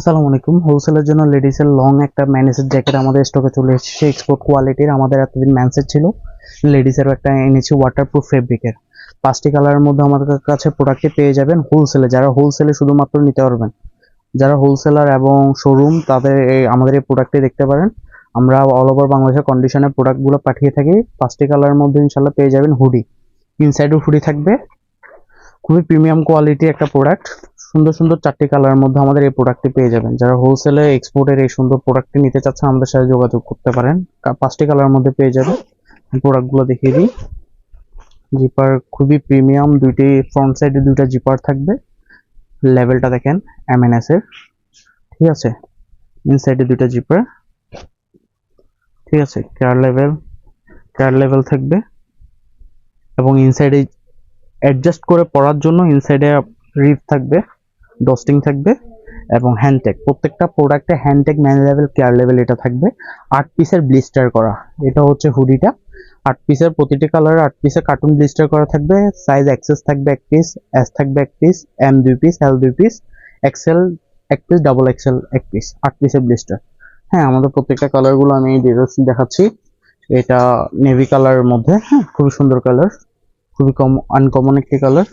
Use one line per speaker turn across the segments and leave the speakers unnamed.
আসসালামু আলাইকুম। হোলসেলের জন্য লেডিসের লং একটা ম্যানেজের জ্যাকেট আমাদের স্টকে চলে এসেছে। এক্সপোর্ট কোয়ালিটির আমাদের এতদিন ম্যানসের ছিল। লেডিসেরও একটা এনেছি ওয়াটারপ্রুফ ফেব্রিকের পাঁচটি কালারের মধ্যে আমাদের কাছে প্রোডাক্টটি পেয়ে যাবেন হোলসেলে যারা হোলসেলে শুধুমাত্র নিতে পারবেন। যারা হোলসেলার এবং শোরুম তাদের এই আমাদের এই প্রোডাক্টটি দেখতে পারেন। আমরা অল ওভার বাংলাদেশের কন্ডিশনের প্রোডাক্টগুলো পাঠিয়ে থাকি। পাঁচটি কালারের মধ্যে ইনশাল্লাহ পেয়ে যাবেন হুডি ইনসাইডও হুডি থাকবে। খুবই প্রিমিয়াম কোয়ালিটি একটা প্রোডাক্ট সুন্দর সুন্দর চারটি কালারের মধ্যে আমাদের এই প্রোডাক্টটি পেয়ে যাবেন। যারা হোলসেলে এক্সপোর্টের এই সুন্দর প্রোডাক্টটি নিতে চাচ্ছেন আমাদের সাথে যোগাযোগ করতে পারেন। পাঁচটি কালারের মধ্যে পেয়ে যাবেন। প্রোডাক্টগুলো দেখিয়ে দিই। জিপার খুবই প্রিমিয়াম দুইটি ফ্রন্ট সাইডে দুইটা জিপার থাকবে। লেভেলটা দেখেন এমএনএস এর। ঠিক আছে? ইনসাইডে দুইটা জিপার ঠিক আছে? কেয়ার লেভেল কেয়ার লেভেল থাকবে। এবং ইনসাইডে অ্যাডজাস্ট করে পড়ার জন্য ইনসাইডে রিপ থাকবে। ডস্টিং থাকবে এবং হ্যান্ডটেক প্রত্যেকটা প্রোডাক্টে Handtech man level care level এটা থাকবে। আট পিসের ব্লিস্টার করা, এটা হচ্ছে হুডিটা আট পিসের প্রতিটি কালার আট পিসের কার্টুন ব্লিস্টার করা থাকবে। সাইজ এক্সেস থাকবে এক পিস এস থাকবে এক পিস এম দুই পিস এল দুই পিস এক্সেল এক পিস ডাবল এক্সেল এক পিস আট পিসের ব্লিস্টার হ্যাঁ আমাদের প্রত্যেকটা কালারগুলো আমি ডিটেলস দেখাচ্ছি। এটা নেভি কালারের মধ্যে হ্যাঁ খুবই সুন্দর কালার খুবই কম আনকমন একটি কালার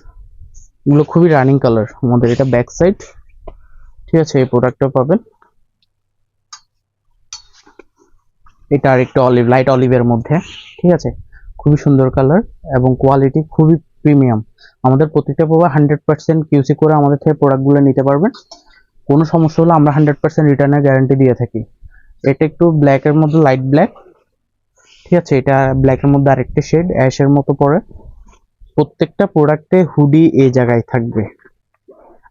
এগুলো খুবই রানিং কালার আমাদের এটা ব্যাক সাইড ঠিক আছে, এই প্রোডাক্টটা পাবেন। এটা আরেকটা অলিভ লাইট অলিভের মধ্যে। ঠিক আছে, খুবই সুন্দর কালার এবং কোয়ালিটি খুবই প্রিমিয়াম আমাদের প্রতিটা প্রোডাক্ট হান্ড্রেড পার্সেন্ট কিউসি করে আমাদের থেকে প্রোডাক্টগুলো নিতে পারবেন। কোনো সমস্যা হলে আমরা হান্ড্রেড পার্সেন্ট রিটার্নের গ্যারান্টি দিয়ে থাকি। এটা একটু ব্ল্যাকের মধ্যে লাইট ব্ল্যাক ঠিক আছে, এটা ব্ল্যাকের মধ্যে আরেকটা শেড অ্যাশের মতো পড়ে প্রত্যেকটা প্রোডাক্টে হুডি এই জায়গায় থাকবে।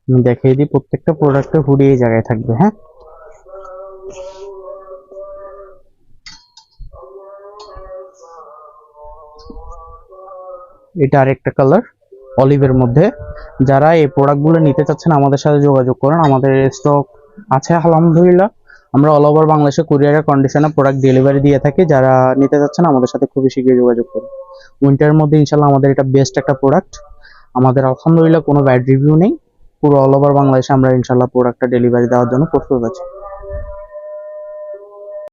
আমি দেখিয়ে দিই, প্রত্যেকটা প্রোডাক্টে হুডি এই জায়গায় থাকবে হ্যাঁ? এটা আরেকটা কালার অলিভের মধ্যে। যারা এই প্রোডাক্টগুলো নিতে চাচ্ছেন, আমাদের সাথে যোগাযোগ করেন। আমাদের স্টক আছে, আলহামদুলিল্লাহ। আমরা অল ওভার বাংলাদেশে কুরিয়ারের কন্ডিশনে প্রোডাক্ট ডেলিভারি দিয়ে থাকি। যারা নিতে চাচ্ছেন, আমাদের সাথে খুবই শীঘ্রই যোগাযোগ করুন। উইন্টারের মধ্যে ইনশাল্লাহ আমাদের এটা বেস্ট একটা প্রোডাক্ট আমাদের আলহামদুলিল্লাহ কোনো ব্যাড রিভিউ নেই। পুরো অল ওভার বাংলাদেশে আমরা ইনশাল্লাহ প্রোডাক্টটা ডেলিভারি দেওয়ার জন্য প্রস্তুত আছি।